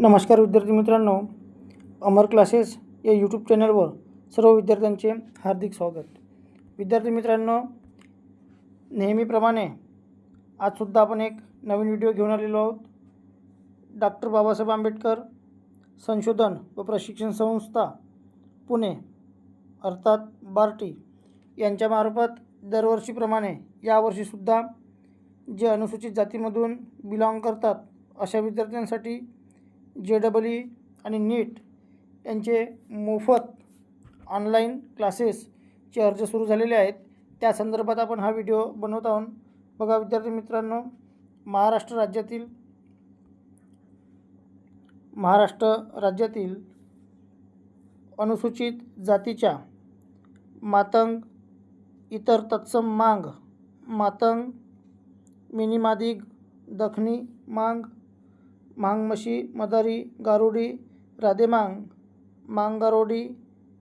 नमस्कार विद्यार्थी मित्रांनो अमर क्लासेस या यूट्यूब चॅनलवर सर्व विद्यार्थ्यांचे हार्दिक स्वागत. विद्यार्थी मित्रांनो नेहमीप्रमाणे आजसुद्धा आपण एक नवीन व्हिडिओ घेऊन आलेलो आहोत. डॉक्टर बाबासाहेब आंबेडकर संशोधन व प्रशिक्षण संस्था पुणे अर्थात बार्टी यांच्यामार्फत दरवर्षीप्रमाणे यावर्षीसुद्धा जे अनुसूचित जातीमधून बिलॉंग करतात अशा विद्यार्थ्यांसाठी जे डबल ई आणि नीट यांचे मोफत ऑनलाईन क्लासेसचे अर्ज सुरू झालेले आहेत. त्या संदर्भात आपण हा व्हिडिओ बनवत आहोत. बघा विद्यार्थी मित्रांनो महाराष्ट्र राज्यातील महाराष्ट्र राज्यातील अनुसूचित जातीच्या मातंग इतर तत्सम मांग मातंग मिनिमादिग दखनी मांग मांगमशी मदारी गारुडी राधेमांग मांगारोडी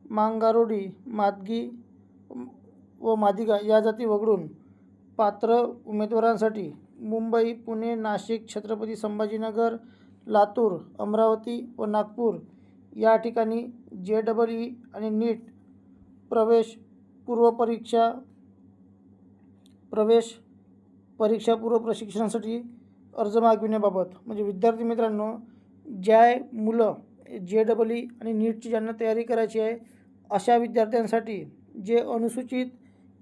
मांगारोडी मादगी व मादिगा या जाती वगळून पात्र उमेदवारांसाठी मुंबई पुणे नाशिक छत्रपती संभाजीनगर लातूर अमरावती व नागपूर या ठिकाणी जे डबल ई आणि नीट प्रवेश पूर्वपरीक्षा प्रवेश परीक्षापूर्व प्रशिक्षणासाठी अर्ज मागविण्याबाबत. म्हणजे विद्यार्थी मित्रांनो ज्या मुलं जे डबल ई आणि नीटची ज्यांना तयारी करायची आहे अशा विद्यार्थ्यांसाठी जे अनुसूचित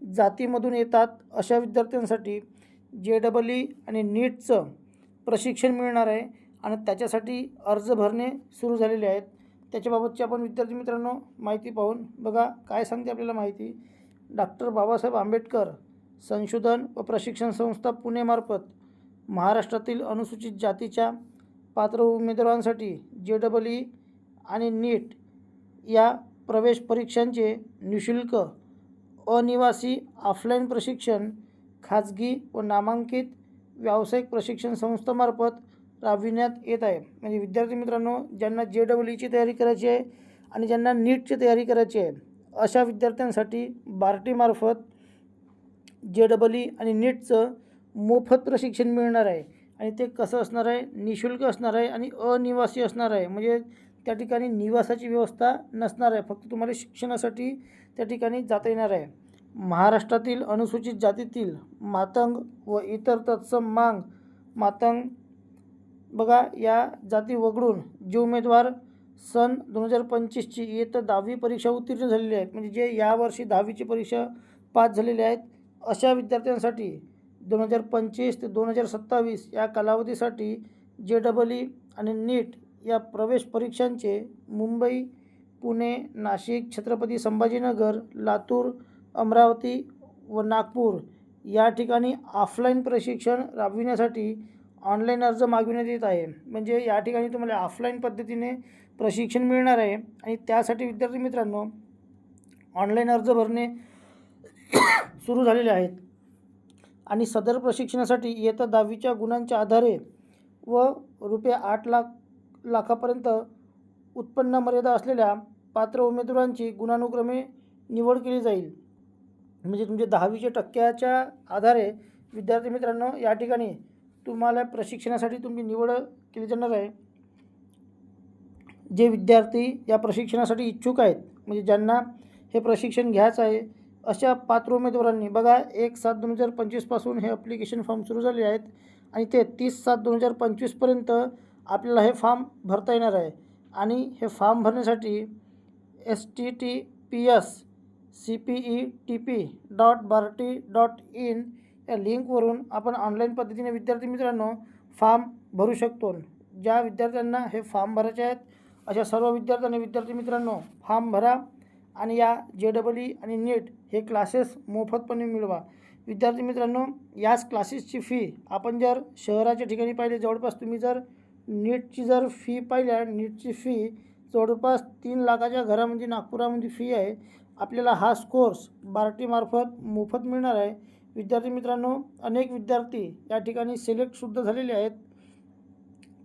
जातीमधून येतात अशा विद्यार्थ्यांसाठी जे डबल ई आणि नीटचं प्रशिक्षण मिळणार आहे आणि त्याच्यासाठी अर्ज भरणे सुरू झालेले आहेत. त्याच्याबाबतची आपण विद्यार्थी मित्रांनो माहिती पाहून बघा काय सांगते आपल्याला माहिती? डॉक्टर बाबासाहेब आंबेडकर संशोधन व प्रशिक्षण संस्था पुणेमार्फत महाराष्ट्रातील अनुसूचित जातीच्या पात्र उमेदवारांसाठी जे डबल ई आणि नीट या प्रवेश परीक्षांचे निशुल्क अनिवासी ऑफलाईन प्रशिक्षण खाजगी व नामांकित व्यावसायिक प्रशिक्षण संस्थामार्फत राबविण्यात येत आहे. म्हणजे विद्यार्थी मित्रांनो ज्यांना जे डबल ईची तयारी करायची आहे आणि ज्यांना नीटची तयारी करायची आहे अशा विद्यार्थ्यांसाठी बार्टीमार्फत जे डबल ई आणि नीटचं मोफत प्रशिक्षण मिळणार आहे. आणि ते कसं असणार आहे? निशुल्क असणार आहे आणि अनिवासी असणार आहे. म्हणजे त्या ठिकाणी निवासाची व्यवस्था नसणार आहे. फक्त तुम्हाला शिक्षणासाठी त्या ठिकाणी जाता येणार आहे. महाराष्ट्रातील अनुसूचित जातीतील मातंग व इतर तत्सम मांग मातंग बघा या जाती वगळून जे उमेदवार सन दोन हजार पंचवीसची इयत्ता दहावी परीक्षा उत्तीर्ण झालेली आहेत. म्हणजे जे यावर्षी दहावीची परीक्षा पास झालेले आहेत अशा विद्यार्थ्यांसाठी दोन हजार पंचवीस ते दोन हजार सत्तावीस या कालावधीसाठी जे डबल ई आणि नीट या प्रवेश परीक्षांचे मुंबई पुणे नाशिक छत्रपती संभाजीनगर लातूर अमरावती व नागपूर या ठिकाणी ऑफलाईन प्रशिक्षण राबविण्यासाठी ऑनलाईन अर्ज मागविण्यात येत आहे. म्हणजे या ठिकाणी तुम्हाला ऑफलाईन पद्धतीने प्रशिक्षण मिळणार आहे आणि त्यासाठी विद्यार्थी मित्रांनो ऑनलाईन अर्ज भरणे सुरू झालेले आहेत. आणि सदर प्रशिक्षणासाठी इयत्ता दहावीच्या गुणांच्या आधारे व रुपये आठ लाख लाखापर्यंत उत्पन्न मर्यादा असलेल्या पात्र उमेदवारांची गुणानुक्रमे निवड केली जाईल. म्हणजे तुमचे दहावीच्या टक्क्याच्या आधारे विद्यार्थी मित्रांनो या ठिकाणी तुम्हाला प्रशिक्षणासाठी तुमची निवड केली जाणार आहे. जे विद्यार्थी या प्रशिक्षणासाठी इच्छुक आहेत म्हणजे ज्यांना हे प्रशिक्षण घ्यायचं आहे अशा पात्र उमेदवारांनी बघा एक सात दोन हजार पंचवीसपासून हे अप्लिकेशन फॉर्म सुरू झाले आहेत आणि ते तीस सात दोन हजार पंचवीसपर्यंत आपल्याला हे फॉर्म भरता येणार आहे. आणि हे फॉर्म भरण्यासाठी S T T P S C P E T P dot Barti dot in या लिंकवरून आपण ऑनलाईन पद्धतीने विद्यार्थी मित्रांनो फॉर्म भरू शकतो. ज्या विद्यार्थ्यांना हे फॉर्म भरायचे आहेत अशा सर्व विद्यार्थ्यांनी विद्यार्थी मित्रांनो फॉर्म भरा. आणि या जे डबल ई आणि नेट हे क्लासेस मोफतपणे मिळवा. विद्यार्थी मित्रांनो याच क्लासेसची फी आपण जर शहराच्या ठिकाणी पाहिले जवळपास तुम्ही जर नीटची जर फी पाहिल्या नीटची फी जवळपास तीन लाखाच्या घरामध्ये नागपुरामध्ये फी आहे आपल्याला हा कोर्स बार्टीमार्फत मोफत मिळणार आहे. विद्यार्थी मित्रांनो अनेक विद्यार्थी या ठिकाणी सिलेक्टसुद्धा झालेले आहेत.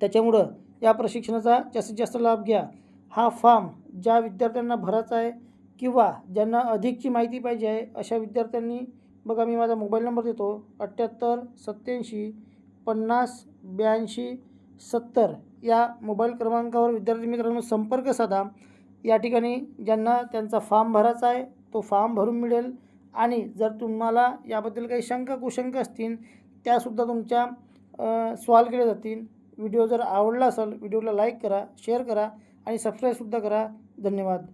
त्याच्यामुळं या प्रशिक्षणाचा जास्तीत जास्त लाभ घ्या. हा फॉर्म ज्या विद्यार्थ्यांना भरायचा आहे किंवा ज्यांना अधिकची माहिती पाहिजे आहे अशा विद्यार्थ्यांनी बघा मी माझा मोबाईल नंबर देतो अठ्ठ्याहत्तर सत्याऐंशी पन्नास ब्याऐंशी सत्तर या मोबाईल क्रमांकावर विद्यार्थी मित्रांनो संपर्क साधा. या ठिकाणी ज्यांना त्यांचा फॉर्म भरायचा आहे तो फॉर्म भरून मिळेल. आणि जर तुम्हाला याबद्दल काही शंका कुशंका असतील त्यासुद्धा तुमच्या सॉल्व केल्या जातील. व्हिडिओ जर आवडला असेल व्हिडिओला लाईक करा शेअर करा आणि सबस्क्राईबसुद्धा करा. धन्यवाद.